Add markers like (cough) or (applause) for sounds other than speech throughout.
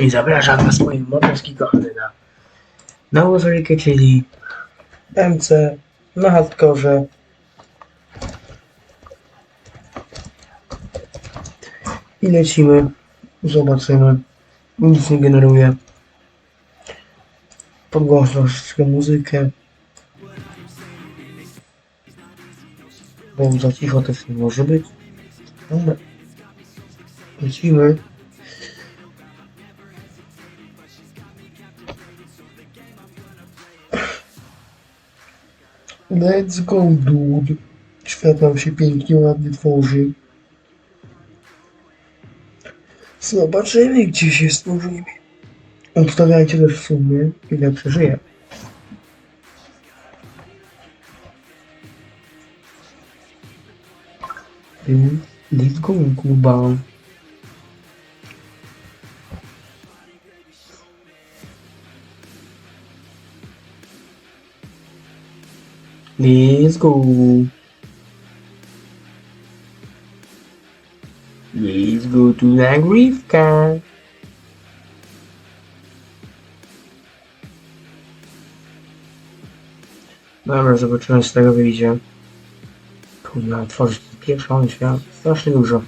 I zapraszam na swoje motorski kochany na seryjkę, czyli MC na hardkorze. I lecimy. Zobaczymy. Nic nie generuje. Podgłośno troszeczkę muzykę. Bo za cicho też nie może być. Dobra. Lecimy. Let's go, dude. Świat nam się pięknie, ładnie tworzy. Zobaczymy, gdzie się stworzymy. Ustawiajcie też w sumie, ile przeżyję. Mm, Let's go, Kuba. Let's go. Let's go to nagrywka. Dobra, zobaczymy, z tego wyjdzie. Kurwa, tworzyć pierwszą świat. Strasznie dużo.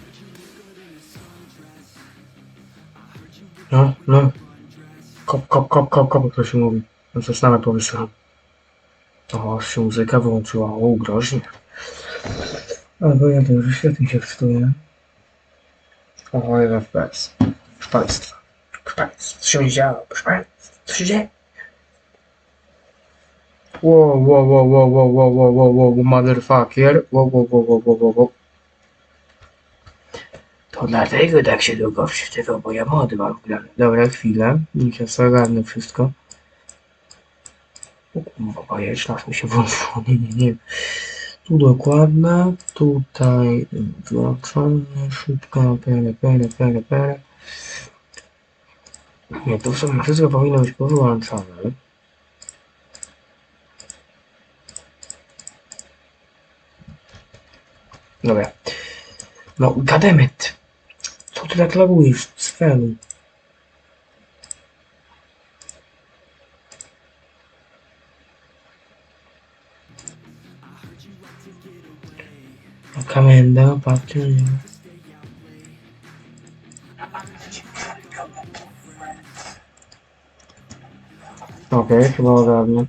No, no. Kop, kop, kop, kop, kop, jak to się mówi. No nawet powysyłam. O, się muzyka wyłączyła. O, groźnie. Albo ja dobrze, świetnie się wstuje. O, ile FPS. Proszę Państwa. Proszę Państwa, co się działo? Proszę Państwa, co się dzieje? Wow, wow, wow, wow, wow, wow, wow, wow, wow, motherfucker. Wow, wow, wow, wow, wow, wow, wow. To dlatego tak się długo wczytywał, bo ja mody mam wgrane. Dobra, chwilę. Niech ja sobie wszystko. O kurwa, bajeczna, mi się włączyło. (laughs) Nie, nie, nie. Tu dokładna, tutaj włączone, szybko, pere, pere, pere, pere. Nie, tu w sumie wszystko powinno być powyłączone. Dobra. No, goddammit. Co ty tak lagujesz, Svenu? Komenda, patrzę. Okej, chyba ogarnę.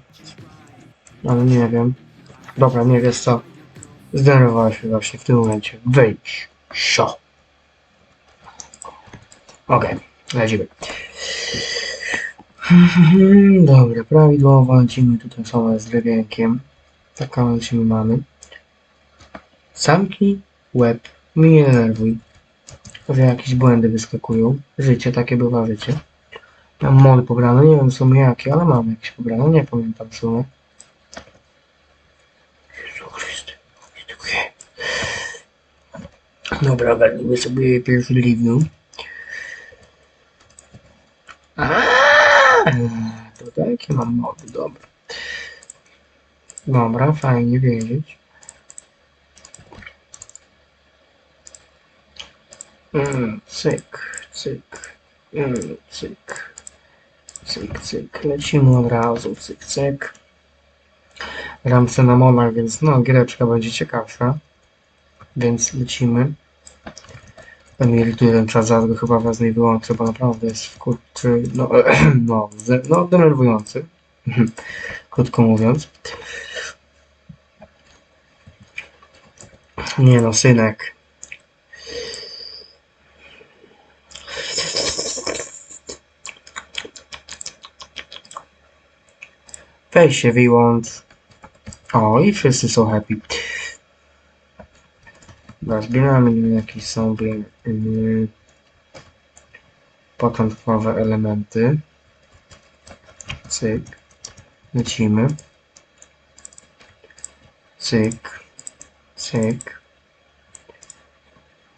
Ale nie wiem. Dobra, nie wiesz co. Zdenerwowała się właśnie w tym momencie. Wyjdź. Sio. Okej, lecimy. (laughs) Dobra, prawidłowo lecimy tutaj same z drewienkiem. Taką lecimy mamy. Zamknij łeb, mnie nie denerwuj. Że jakieś błędy wyskakują. Życie, takie bywa życie. Mam mody pobrane, nie wiem w sumie jakie, ale mam jakieś pobrane, nie pamiętam w sumie. Jezu Chryste. Dobra, ogarnijmy sobie pierwszy review. Aaaa, To takie mam mody, dobra. Dobra, fajnie wiedzieć. Mm, cyk, cyk, mm, cyk, cyk, cyk, lecimy od razu, cyk, cyk. Gram se na monach, więc no, giereczka będzie ciekawsza. Więc lecimy. To mnie irytuje ten czas, zaraz go chyba was nie wyłączę, bo naprawdę jest wkurczy, no, (clears throat) no, no, denerwujący. (clears throat) Krótko mówiąc. Nie no, synek. Weź się wyłącz. O, i wszyscy są happy. Dobra, zbieramy jakieś sobie yy, początkowe elementy. Cyk. Lecimy. Cyk. Cyk.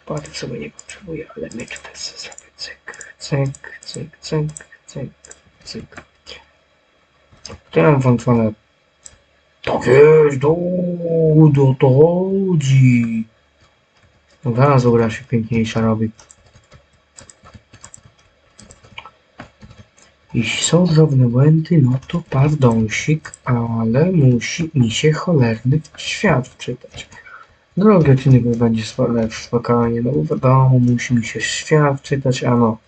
Patrz sobie nie potrzebuję, ale miecz też zrobię. Cyk, cyk, cyk, cyk, cyk, cyk. Ja mam włączone. Tak jest, do, do to chodzi. Gra się piękniejsza robi. Jeśli są drobne błędy, no to pardonsik, ale musi mi się cholerny świat wczytać. Drugi odcinek będzie spokojnie, no bo wiadomo, musi mi się świat wczytać, a no.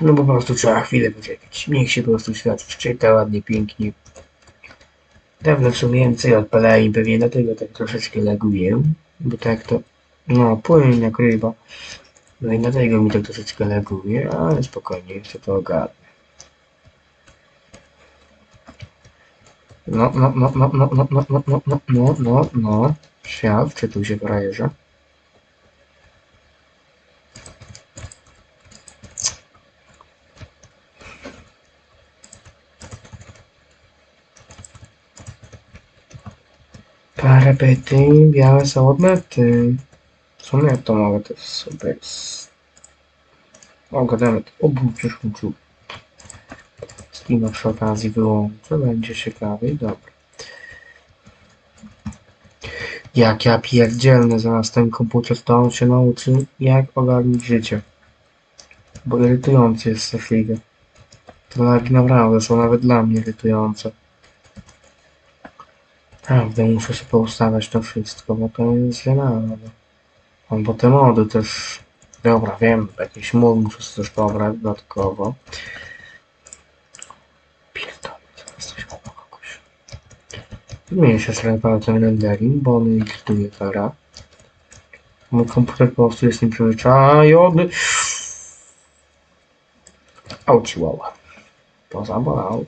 No po prostu trzeba chwilę poczekać. Niech się po prostu świat wczyta ładnie, pięknie. Dawno w sumie więcej odpalałem pewnie dlatego tak troszeczkę laguję, bo tak to, no, płynie jak ryba. No i dlatego mi to troszeczkę laguje, ale spokojnie, jeszcze to ogarnę. No, no, no, no, no, no, no, no, no, no, no, no, no. Świat, czy tu się frajerze? Parapety, białe są odmety. W sumie to mogę to sobie... O, gadamy, obrócisz uczuł. Steam przy okazji wyłączę, będzie ciekawiej, dobra. Jak ja pierdzielny zamiast ten komputer, to on się nauczy jak ogarnić życie. Bo irytujący jest straszliwie. To lagi naprawdę są nawet dla mnie irytujące. Prawda, muszę się poustawiać to wszystko, bo to jest żenada. Albo te mody też... Dobra, wiem, jakiś mod muszę też pobrać dodatkowo. Pierdolę, zaraz coś mam na kogoś. Zmniejszę sobie ten rendering, bo on irytuje teraz. Mój komputer po prostu jest nieprzyzwyczajony. Auci, wow. To zabolało.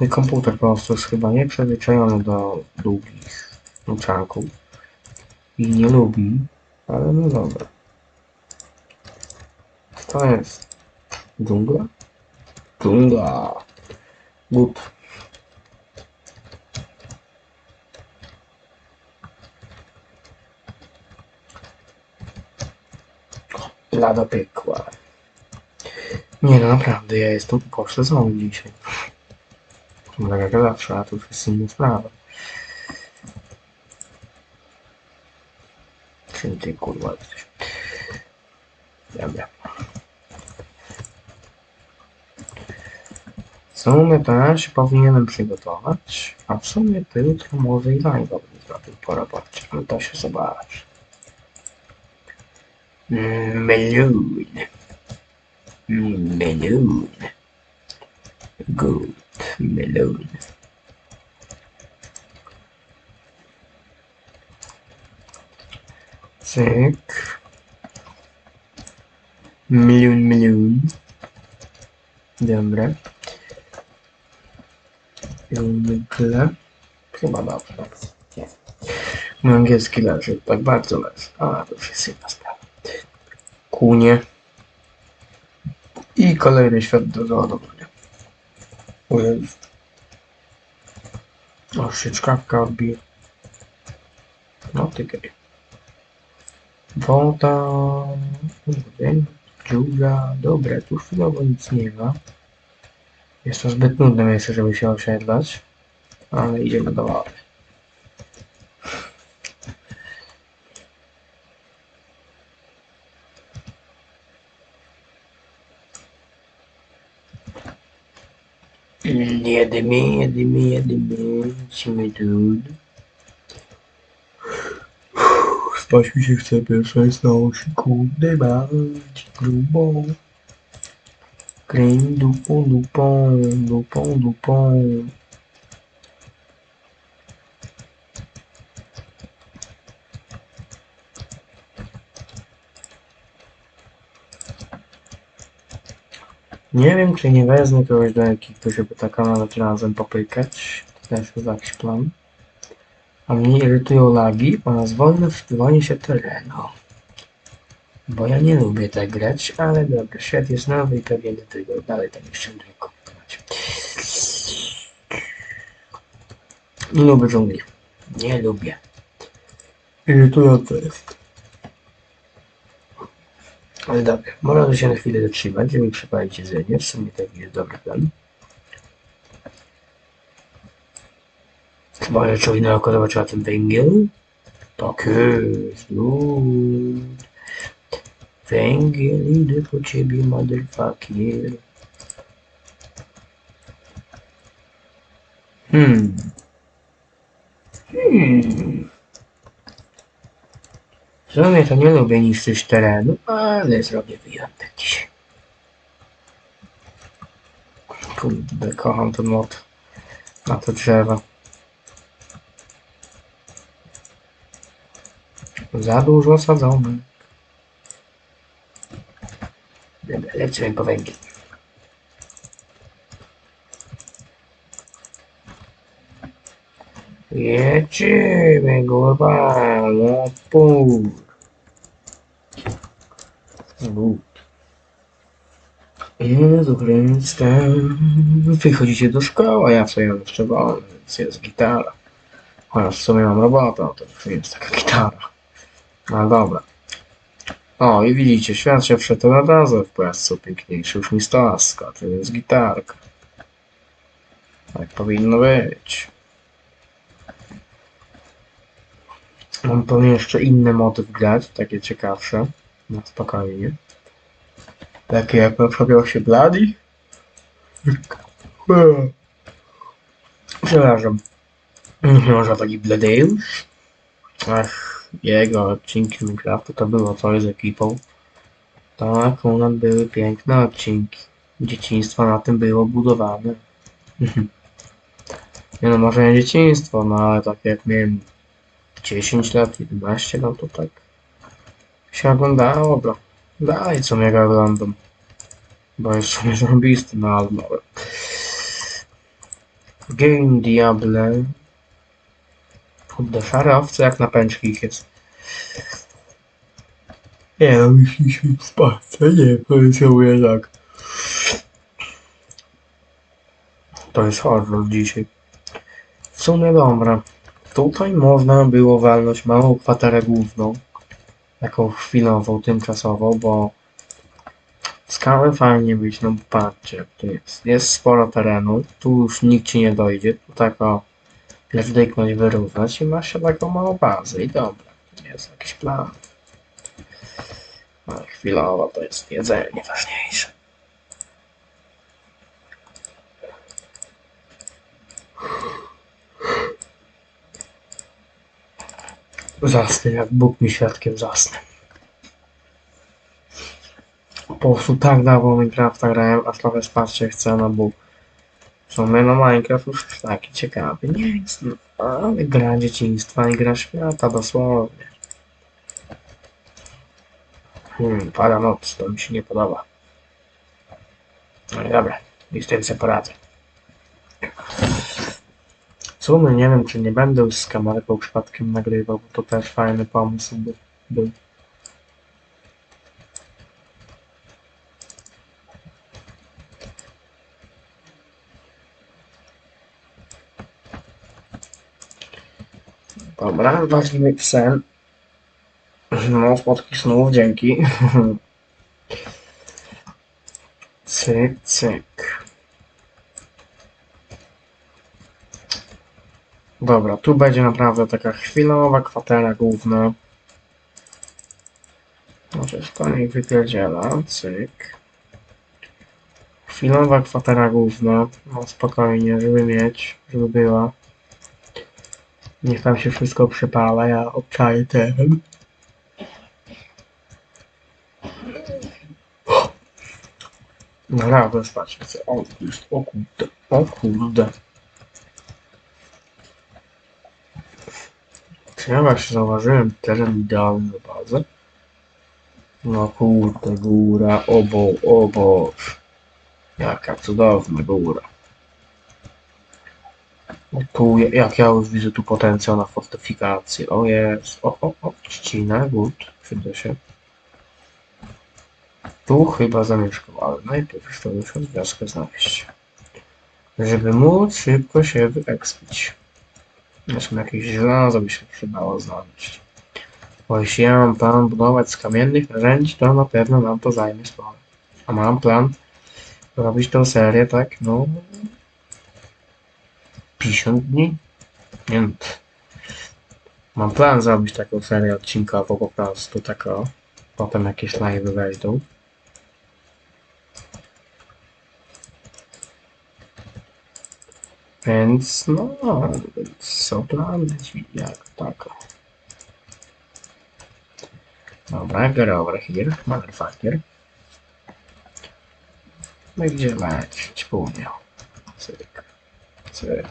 Mój komputer po prostu jest chyba nieprzyzwyczajony do długich nuczanków. I nie lubi, ale no dobra. To jest? Dżungla? Dżungla. Gut. Lada piekła. Nie no, naprawdę, ja jestem poszedzony dzisiaj. No tak jak zawsze, a to już jest inna sprawa. Czym ty kurwa jesteś? Dobra. W sumie to ja się powinienem przygotować, a w sumie to jutro może i live'a bym zrobił po robocie, ale to się zobaczy. Melon. Melon. Good melon. Cyk. Melon, melon. Dobra. Zwykle. Chyba dobrze. Mój angielski leży, tak bardzo leży. A, to już jest sprawa. Kunie. I kolejny świat do załadowania. Ojej. O, się czkawka odbije. No ty gej. Woda. Dziura. Dobra, tu chwilowo nic nie ma. Jest to zbyt nudne miejsce, żeby się osiedlać. Ale idziemy do é de mim, é de mim, é Admin, admin, admin, de tudo. Acho que tinha que ser pessoas não, Chico, debate, pro bom. Creme do pão do pão, do pão do pão. Nie wiem, czy nie wezmę kogoś do ekipy, żeby tak nawet razem popykać. To też jest jakiś plan. A mnie irytują lagi oraz wolne wpływanie się terenu. Bo ja nie lubię tak grać, ale dobra, świat jest nowy i pewnie dlatego dalej tam jeszcze będę kopiować. Nie lubię dżungli. Nie lubię. Irytujące jest. Ale dobra, można się na chwilę zatrzymać, żeby przepalić jedzenie. W sumie taki jest dobry plan. Chyba, że człowiek naokoło zobaczyła ten węgiel. Tak jest, lud. Węgiel idę po ciebie, motherfucker. Hmm. Hmm. W sumie to nie lubię niszczyć terenu, ale zrobię wyjątek dzisiaj. Kurde, kocham ten mod na te drzewa. Za dużo sadzonek. Dobra, lecimy po węgiel. Jedziemy, kurwa, no pół. Jezu Chryste. Wychodzicie do szkoły, a ja sobie mam jeszcze wolny, więc jest gitara. Chociaż w sumie mam robotę, to już nie jest taka gitara. No dobra. O, i widzicie, świat się od razu w płascu piękniejszy, już mi stołaska, to jest gitarka. Tak powinno być. Mam pewnie jeszcze inne motyw grać, takie ciekawsze, na spokojnie. Takie jak przykład się Bloody. Przepraszam. Może taki Bladeusz? Ach, jego odcinki Minecraftu to było coś z ekipą. Tak, u nas były piękne odcinki. Dzieciństwo na tym było budowane. (laughs) nie no, może nie dzieciństwo, no ale tak jak miałem 10 lat, 11, no to tak się oglądało, bro. Dalej co mnie oglądam. Bo jest mnie zarąbisty, no ale dobra. Game Diable. Kurde, szare owce jak na pęczkich jest. Nie no, myślisz spać, nie, sobie tak. To jest horror dzisiaj. W sumie dobra. Tutaj można było walnąć małą kwaterę główną. Taką chwilową, tymczasową, bo skałę fajnie być, no patrzcie, tu jest. Jest sporo terenu, tu już nikt ci nie dojdzie, tu tak o, wdyknąć, wyrównać i masz się taką małą bazę i dobra, jest jakiś plan. Ale chwilowo to jest jedzenie ważniejsze. Zasnę, jak Bóg mi świadkiem zasnę. Po prostu tak dawno Minecrafta grałem, aż trochę spać się chce, no bo w sumie no Minecraft już taki ciekawy nie jest, no, ale gra dzieciństwa i gra świata dosłownie. Hmm, pada noc, to mi się nie podoba. No i dobra, i z tym sobie poradzę. W sumie nie wiem, czy nie będę już z kamerką przypadkiem nagrywał, bo to też fajny pomysł by, był. Dobra, ważny sen. No, spotki snów, dzięki. (laughs) Cyk, cyk. Dobra, tu będzie naprawdę taka chwilowa kwatera główna. Może to niech wypierdziela, cyk. Chwilowa kwatera główna, no spokojnie, żeby mieć, żeby była. Niech tam się wszystko przypala, ja obczaję ten. Naprawdę spać chcę. O, już, o kurde, o kurde. Ja właśnie zauważyłem teren idealny do bazy? No kurde, góra, obo, obo. Jaka cudowna góra. No tu, jak ja już widzę tu potencjał na fortyfikację. O jest, o, o, o, trzcina, good, przyda się. Tu chyba zamieszkał, ale najpierw jeszcze muszę wioskę znaleźć. Żeby móc szybko się wyekspić. Zresztą jakieś żelazo by się przydało znaleźć. Bo jeśli ja mam plan budować z kamiennych narzędzi, to na pewno nam to zajmie sporo. A mam plan robić tą serię tak, no... 50 dni? Nie. Mam plan zrobić taką serię odcinkową po prostu, tak o. Potem jakieś live wejdą. Więc no, są plany jak tak. Dobra, get over here, motherfucker. No i gdzie lecieć? Półmiał. Cyk. Cyk.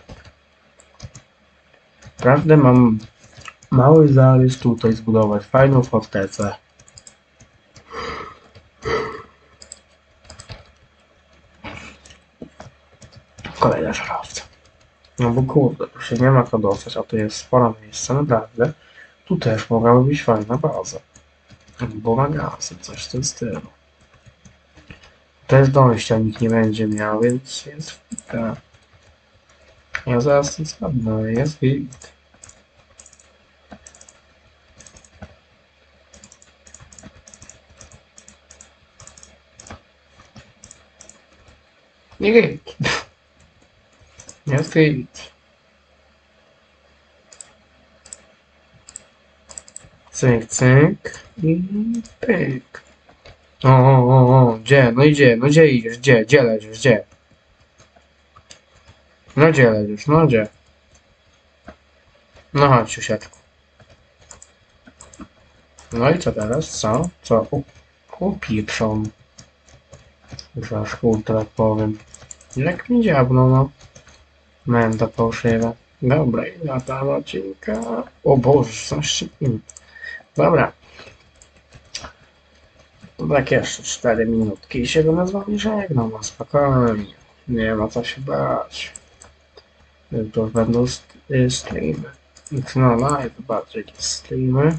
Prawdę mam mały zarys tutaj zbudować fajną fortecę. Kolejna żarowca. No bo kurde, tu się nie ma co dostać, a tu jest sporo miejsca, naprawdę. Tu też mogłaby być fajna baza. Bo magazyn, coś w tym stylu. Też dojścia nikt nie będzie miał, więc jest fita. Ja zaraz to spadnę, jest git. Nie git. Jest git. Cyk, cyk i pyk. O, o, o, o, gdzie? No idzie, no gdzie idziesz? Gdzie? Gdzie leżysz? Gdzie? No gdzie leżysz? No gdzie? No chodź, siusiaczku. No i co teraz? Co? Co? O, o pieprzą. Już aż kurde, tak powiem. Jak mi dziabno, no. Menda fałszywa. Dobra, i na tam odcinka. O Boże, coś im. Dobra. Tak jeszcze 4 minutki i się do nas z wami żegnam, no spokojnie. Nie ma co się bać. To będą st- y, streamy. No live bardziej niż streamy.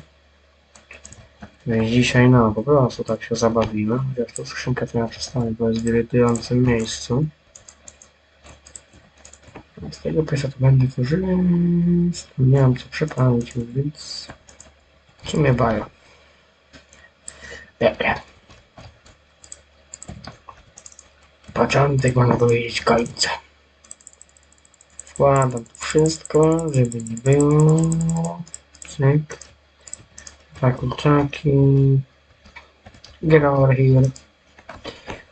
Więc dzisiaj no po prostu tak się zabawimy. Chociaż tą skrzynkę to ja przestanę, bo jest w irytującym miejscu. Z tego pysa to będę korzystał. Nie mam co przepalić, więc w sumie baja. Dobra. Początek ma dowiedzieć końca. Wkładam tu wszystko, żeby nie było. Cyk. Dwa kurczaki. Here.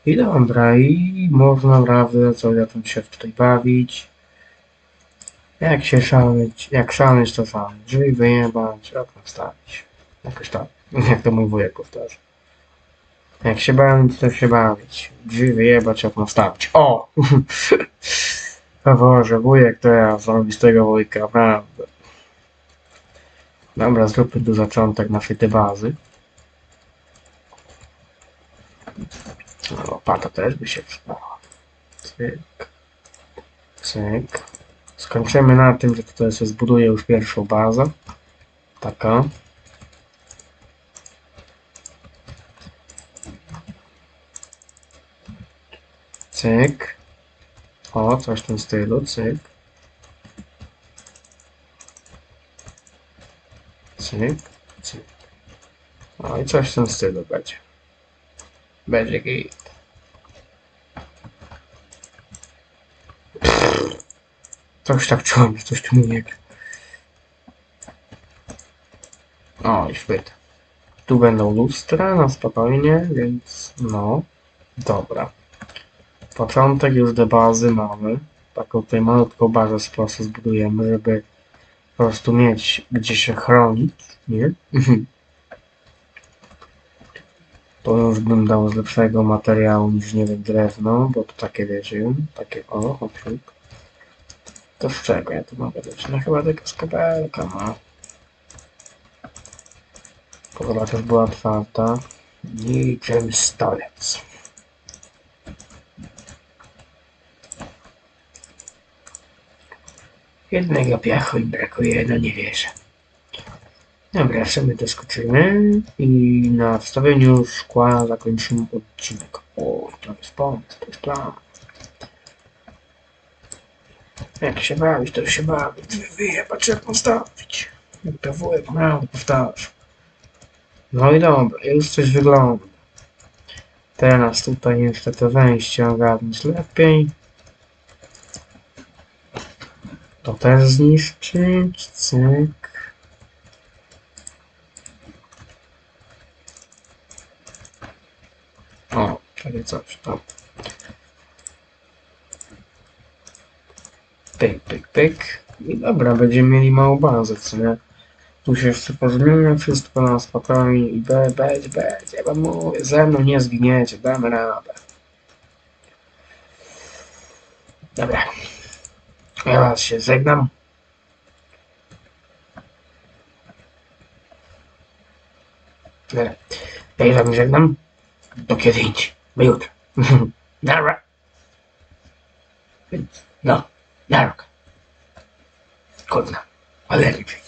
I dobra, i można naprawdę co zacząć się tutaj bawić. Jak się szaleć, jak szaleć to szaleć. Drzwi wyjebać, okno wstawić. Jakoś tak. (laughs) Jak to mój wujek powtarza. Jak się bawić, to się bawić. Drzwi wyjebać, okno wstawić. O! (laughs) o Boże, wujek to ja zrobi z tego wujka, naprawdę. Dobra, zróbmy tu zaczątek naszej tej bazy. Łopata też by się przydała. Cyk. Cyk. Skończymy na tym, że tutaj sobie zbuduję już pierwszą bazę. Taka. Cyk. O, coś w tym stylu. Cyk. Cyk. Cyk. O, i coś w tym stylu będzie. Będzie git. Coś tak czułem, że coś tu nie gra. O, i szpyt. Tu będą lustra na spokojnie, więc no. Dobra. Początek już do bazy mamy. Taką tutaj malutką bazę z prostu zbudujemy, żeby po prostu mieć gdzie się chronić, nie? To już bym dał z lepszego materiału niż, nie wiem, drewno, bo to takie wiecie, takie o, hopsiuk. To z czego ja tu mogę dać? No chyba tylko z kabelka, no. Pogoda też była otwarta. Niczym stolec. Jednego piachu im brakuje, no nie wierzę. Dobra, sobie doskoczymy i na wstawieniu szkła zakończymy odcinek. O, to jest pomysł, to jest plan. Jak się bawić, to się bawić. Wyjebać, jak postawić. Jak to wujek miał, powtarz. No i dobra, już coś wygląda. Teraz tutaj niestety wejście ogarnąć lepiej. To też zniszczyć, cyk. O, czyli coś tam. Pyk, pyk, pyk. I dobra, będziemy mieli małą bazę, co nie? Tu się jeszcze pozmienia wszystko na spokojnie i be, będzie, będzie. Wam mówię, ze mną nie zginiecie, damy radę. Dobra. Ja was się żegnam. Dobra. Ja się żegnam. Do kiedy indziej. Do jutra. (laughs) Dobra. No, na rok. Kurna. Ale lepiej.